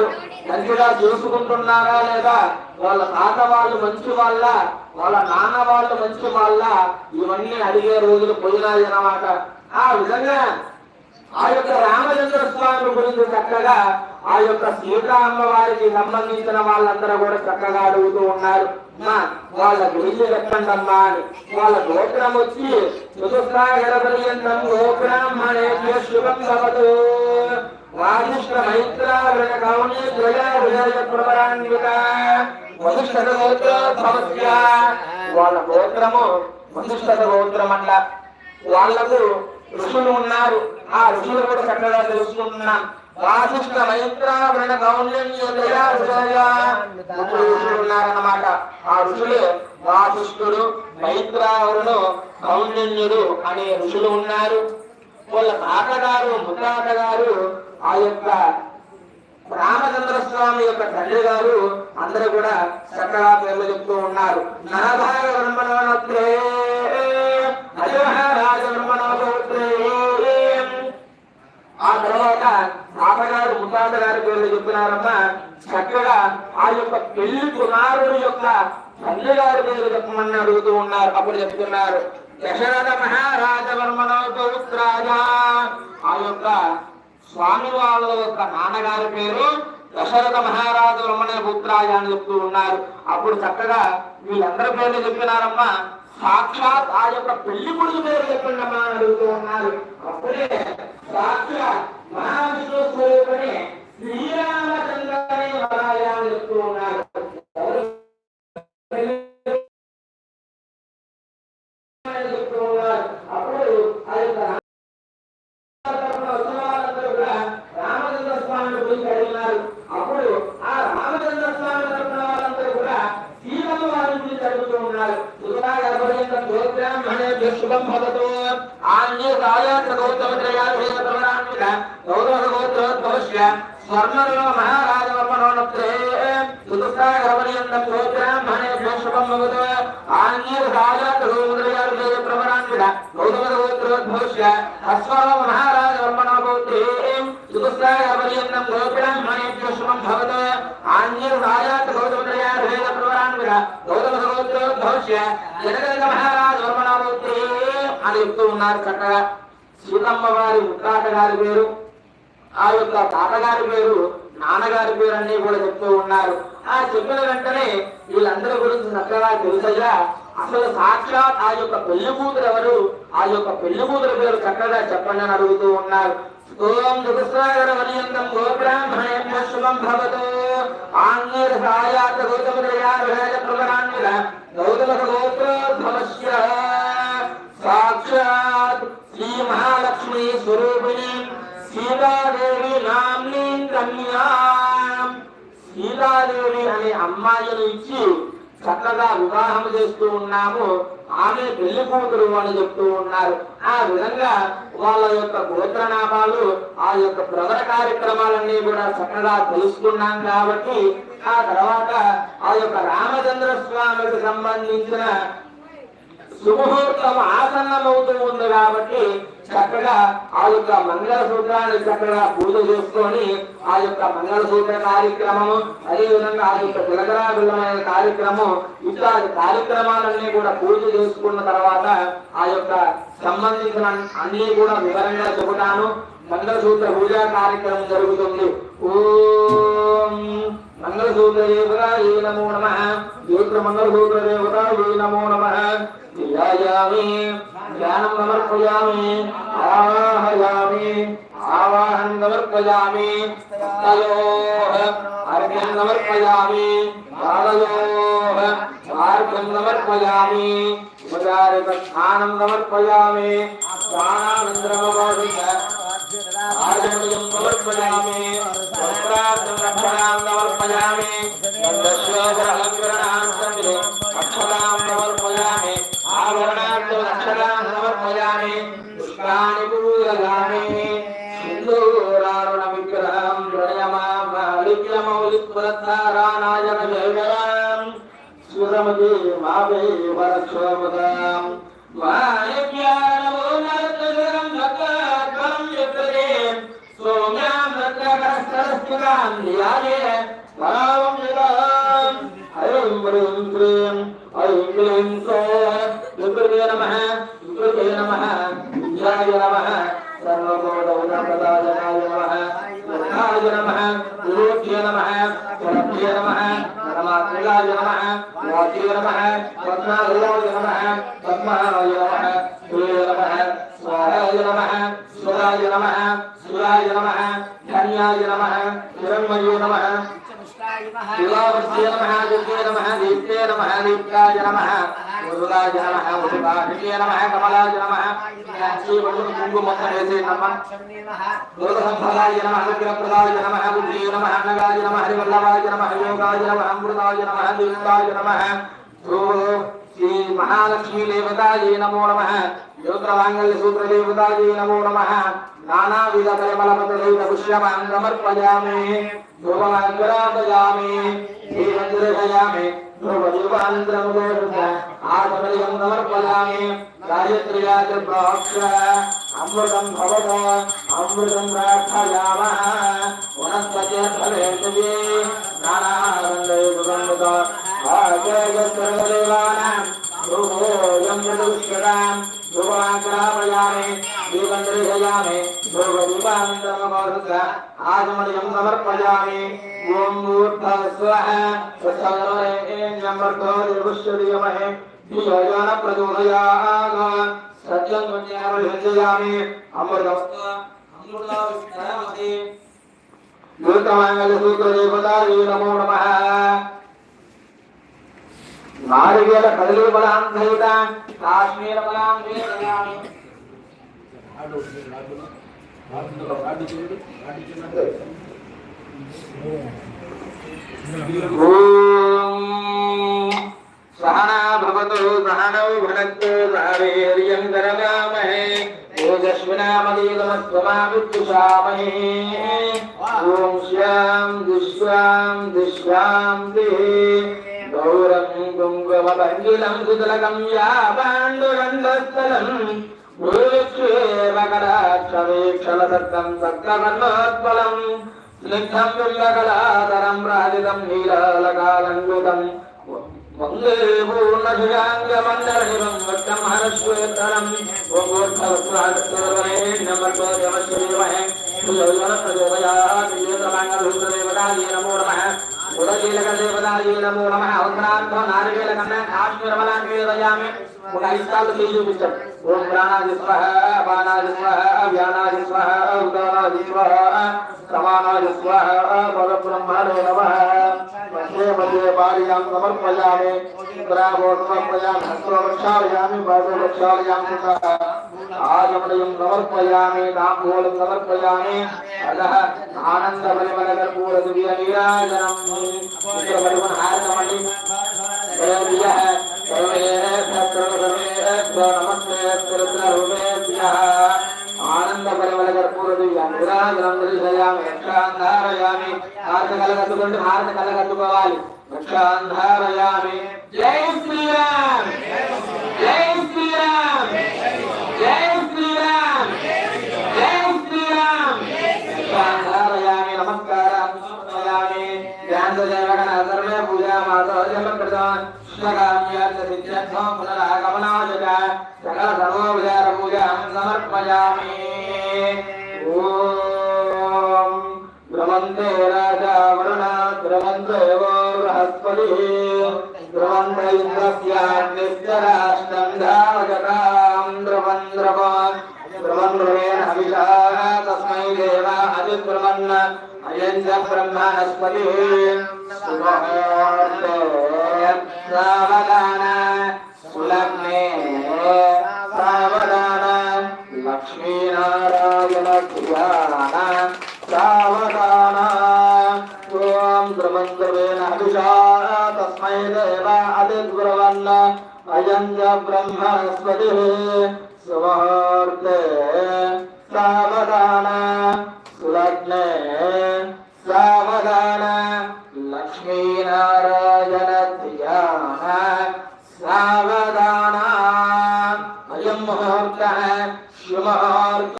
ఉన్నారు మంచిగా చూసుకుంటున్నారా లేదా? వాళ్ళ తాత వాళ్ళు మంచి వాళ్ళ వాళ్ళ నాన్న వాళ్ళు మంచి వాళ్ళ ఇవన్నీ అడిగే రోజులు పోయినాయి అన్నమాట. ఆ విధంగా ఆ యొక్క రామచంద్ర స్వామి గురించి చక్కగా ఆ యొక్క సీతా అమ్మవారికి సంబంధించిన వాళ్ళందరూ కూడా చక్కగా అడుగుతూ ఉన్నారు. వాళ్ళ గురించి చెప్పండమ్మా అని. వాళ్ళ గోత్రం వచ్చి చతుస్సాగరపర్యంతం అనే శుభం భవతు. వాదిష్ట మైత్ర వృణ కౌణి త్రయ విజయ ప్రవరాన్విత వశిష్ఠ గోత్రోద్భవస్య వాళ్ళ గోత్రము వశిష్ఠ గోత్రం అంట వాళ్ళకు ఋషులు ఉన్నారు. ఆ ఋషులు కూడా చక్కగా తెలుసుకుంటున్నాం. వాసిష్ఠ మైత్రావరణ గౌన్యదయా ముగ్గురు ఋషులు ఉన్నారన్నమాట. ఆ ఋషులు వాసిష్ఠుడు మైత్రావరుడు గౌన్యుడు అనే ఋషులు ఉన్నారు. వాళ్ళ తాతగారు ముత్తాతగారు ఆ యొక్క రామచంద్ర స్వామి యొక్క తండ్రి గారు అందరూ కూడా చక్కగా పేర్లు చెప్తూ ఉన్నారు. నరభాగ బ్రహ్మణోత్రే రాజ బ్రహ్మణోత్రే ఆ తర్వాత తాతగారు ముత్తాత గారి పేర్లు చెప్పినారమ్మా. చక్కగా ఆ యొక్క పెళ్ళి కుమారుడు యొక్క తండ్రి గారి పేరు చెప్పమని అడుగుతూ ఉన్నారు. అప్పుడు చెప్తున్నారు దశరథ మహారాజ వర్మణోత్రాజా ఆ యొక్క స్వామి వాళ్ళ యొక్క నాన్నగారి పేరు దశరథ మహారాజు రమణ పుత్రాయ అని చెప్తూ ఉన్నారు. అప్పుడు చక్కగా వీళ్ళందరి పేర్లు చెప్పినారమ్మా. సాక్షాత్ ఆ యొక్క పెళ్ళి కొడుకు పేరు చెప్పండమ్మా అని అడుగుతూ ఉన్నారు. అప్పుడే సాక్షాత్ మహావిష్ణు స్వరూపని శ్రీరామచంద్రని అని చెప్తూ ఉన్నారు. చెప్తూ ఉన్నారు అప్పుడు ఆ యొక్క ఉత్సవాలందరూ కూడా రామచంద్ర స్వామి గురించి అడిగినారు అప్పుడు ఆ రామచంద్ర స్వామి తరపున వాళ్ళందరూ కూడా సీతమ్మ వారి గురించి అడుగుతూ ఉన్నారు శుభం భవతు ఆన్య రాజాత్ర గౌతమ త్రయాన్విత గౌతమ గోత్రోద్భవస్య స్వర్ణలో మహారాజ వర్మణోనత్రే సుదుస్తాగరపర్యంతం గోత్రాహ్మణేభ్యో శుభం భవతు ఆన్య రాజాత్ర గౌతమ త్రయాన్విత ప్రవరాన్విత గౌతమ గోత్రోద్భవస్య అశ్వరో మహారాజ వర్మణో అని చెప్తూ ఉన్నారు చక్కగా. సీతమ్మ వారి ముత్తాత గారి పేరు. ఆ యొక్క తాతగారి పేరు నాన్నగారి పేరు అన్ని కూడా చెప్తూ ఉన్నారు. ఆ చెప్పిన వెంటనే వీళ్ళందరి గురించి చక్కగా తెలుసయ్యా. అసలు సాక్షాత్ ఆ యొక్క పెళ్ళి కూతురు ఎవరు? ఆ యొక్క పెళ్ళి కూతురు పేరు చక్కగా చెప్పండి అని అడుగుతూ ఉన్నారు. ఓం దుఃసాగర వనియంతం గోబ్రాహ్మణేభ్య శుభం భవతు. ఆంగీర సాయాత గౌతమ త్రయాభేద గౌతమ గోత్రోద్భవస్య స్వరూపిణి సీతాదేవి నామ్ని సీతాదేవి అనే అమ్మాయిని ఇచ్చి చక్కగా వివాహం చేస్తూ ఉన్నాము. ఆమె పెళ్ళి కూతురు అని చెప్తూ ఉన్నారు. ఆ విధంగా వాళ్ళ యొక్క గోత్రనామాలు ఆ యొక్క ప్రవర కార్యక్రమాలన్నీ కూడా చక్కగా తెలుసుకున్నాం కాబట్టి ఆ తర్వాత ఆ యొక్క రామచంద్ర స్వామికి సంబంధించిన సుముహూర్తం ఆసన్నమవుతూ ఉంది కాబట్టి చక్కగా ఆ యొక్క మంగళ సూత్రాన్ని చక్కగా పూజ చేసుకొని ఆ యొక్క మంగళసూత్ర కార్యక్రమము అదే విధంగా ఆ యొక్క తిలకరాబిల్లమైన కార్యక్రమం ఇట్లాంటి కార్యక్రమాలన్నీ కూడా పూజ చేసుకున్న తర్వాత ఆ యొక్క సంబంధించిన అన్ని కూడా వివరంగా చెబుతాను. మంగళసూత్ర పూజా కార్యక్రమం జరుగుతుంది. ఓం మంగళసూత్ర దేవతాయే నమో నమ. యోత్ర మంగళసూత్ర దేవతాయే నమో నమ. ధ్యానం సమర్పయామి ఆవాహయామి ఆవాహం సమర్పయామి తయోః అర్ఘ్యం సమర్పయామి పాదయోః ఆర్ఘ్యం సమర్పయామి ఉపచారిక స్థానం సమర్పయామి స్నానానంతరమవోధిత ఆచమయం సమర్పయామి వస్త్రార్థం రక్షణాం సమర్పయామి దండశ్వేశ్వరలంకరణాం అక్షరాం సమర్పయామి ఆభరణార్థం సమయాన్ని పుష్పాన్ని పుష్పాణి సింధూరారుణ విగ్రహం ప్రణయమాలిక్యమౌలిపురద్ధారానాయన జయగరాం సురమదే మావే వరక్షోపదాం వాయుజ్ఞానమో నరతగరం భక్తాత్మం యత్రే సోమ్యాం రత్నకరస్తరస్య పరాత్మికాం పరావం యదాం ఐం హ్రీం శ్రీం ఐం క్లీం సోః నమః. వికృతే నమః. విద్యాయ నమః. సర్వభూతౌనప్రదాయనాయ నమః. దుర్గాయ నమః. విరోధ్య నమః. స్వరభ్య నమః. పరమాత్మికాయ నమః. వాచ్య నమః. పద్మాలయాయ నమః. పద్మాయ నమః. సూర్య నమః. స్వాహాయ నమః. స్వరాయ నమః. సురాయ నమః. ధన్యాయ నమః. హిరణ్మయో నమః. శివావస్య నమః. దుర్గే నమః. దీప్తే నమః. దీప్తాయ నమః నమ నమః నమ నమః కమలాయ నమః శ్రీ వరుణ కుంకుమొత్తం వేసే నమ నమః లోకసంభవాయ నమః విగ్రహప్రదాయ నమ బుద్ధే నమ నగాయ నమ హరివల్లభాయ నమ యోగాయ నమ అమృతాయ నమ దీప్తాయ నమ ఓం శ్రీ మహాలక్ష్మీ దేవతాయే నమో నమ. యోగ్రవాంగల్య సూత్ర దేవతాయే నమో నమ. నానావిధ పరిమళపత్రైన పుష్యమాన్ సమర్పయామి ధ్రువమాగ్రాపయామి శ్రీమందిరయామి ధ్రువదీపానంతరముదోష ఆత్మనియం సమర్పయామి గాయత్ర్యాచ ప్రోక్ష. అమృతం భవత. అమృతం ప్రార్థయామः. వనస్పత్యర్థవేంద్రియే सर्वदेवानां ध्रुवोऽयं मृदुष्यतां ध्रुवाग्रामयामे दीपन्दर्शयामे ध्रुवदीपान्तमवर्ध आजमयं समर्पयामि ॐ मूर्धः स्वः स्वसर्वरेण्यमर्धो देवश्वरियमहे धियोजन प्रचोदयाग सत्यं पुण्याभिषजयामि अमृतवस्तु अमृतविष्णमते दूतमाङ्गलसूत्रदेवतायै नमो नमः నారికేల కదలీ బలాం సహిత కాశ్మీర బలాం వేదయామి సహనా భవతు సహనౌ భునక్తు సహవీర్యం కరవామహే ఓజస్వినామదీతమస్వమావిద్యుషామహే ఓం శ్యాం దిశ్వాం దిశ్వాం குங்குமபஞ்சிலம் யா பாண்டுரண்டஸ்தலம் ூலக்ஷேவகடாட்சவேக்ஷலசத்தம் சத்தகர்மோத்பலம் ஸ்னிக்தம் வில்லகலாதரம் ராஜிதம் நீலாலகாலங்குதம். மங்கே பூர்ணசுயாங்கமண்டலிமம் வட்டம் ஹரஸ்வேத்தரம் ஒவ்வொருத்தவஸ்வாதத்தோதரே நமர்போதமஸ்ரீமஹே பிரயோதம பிரயோதயா பிரியோதமங்கலூதரேவதாதீன నమో నమః ఉదకీలకదేవతాయే నమో కన్నా ఉత్తరార్థం నారికేలకన్న కాశ్మీరమలాంకేదయామి ఒక ఐస్తాలు చేయి చూపించాం ఓం ప్రాణాది స్వహ బాణాది స్వహ వ్యానాది స్వహ ఉదానాది స్వహ సమానాది స్వహ పరబ్రహ్మణే నమః మధ్యే మధ్యే పార్యాం సమర్పయామి బ్రావో సమర్పయామి హస్తో రక్షాలయామి పాదో రక్షాలయామి ஆலமடையும் சமர்ப்பயாமி தாம்பூலம் சமர்ப்பயாமி. அதஹ ஆனந்த பரிமள கர்பூர திவ்ய நீராஜனம். சுந்தர பரிமள ஹாரமணி தேவியஹ சர்வேர சத்ர சர்வேர நமஸ்தே சத்ர ரூபேத்யஹ ஆனந்த பரிமள கர்பூர ஆர்த்த கல கத்துக்கொண்டு ஆர்த்த கல கத்துக்கோవాలి ஜெய் ஸ்ரீராம்! ஜெய் ஸ்ரீராம்! సమర్పయామి ధ్యానదేవగణ సర్వే ఓం ధ్రువంతే రాజా వరుణ బృహస్పతి బ్రహ్మణస్పతి సావధాన సులగ్నే సావధాన లక్ష్మీనారాయణ ధ్యాన సావధాన ఓం ధ్రువం ధ్రువేణ తస్మై దేవ అతిధ్రువన్న అయం బ్రహ్మణస్పతి సువార్తే సావధాన సులగ్నే సావధాన లక్ష్మీనా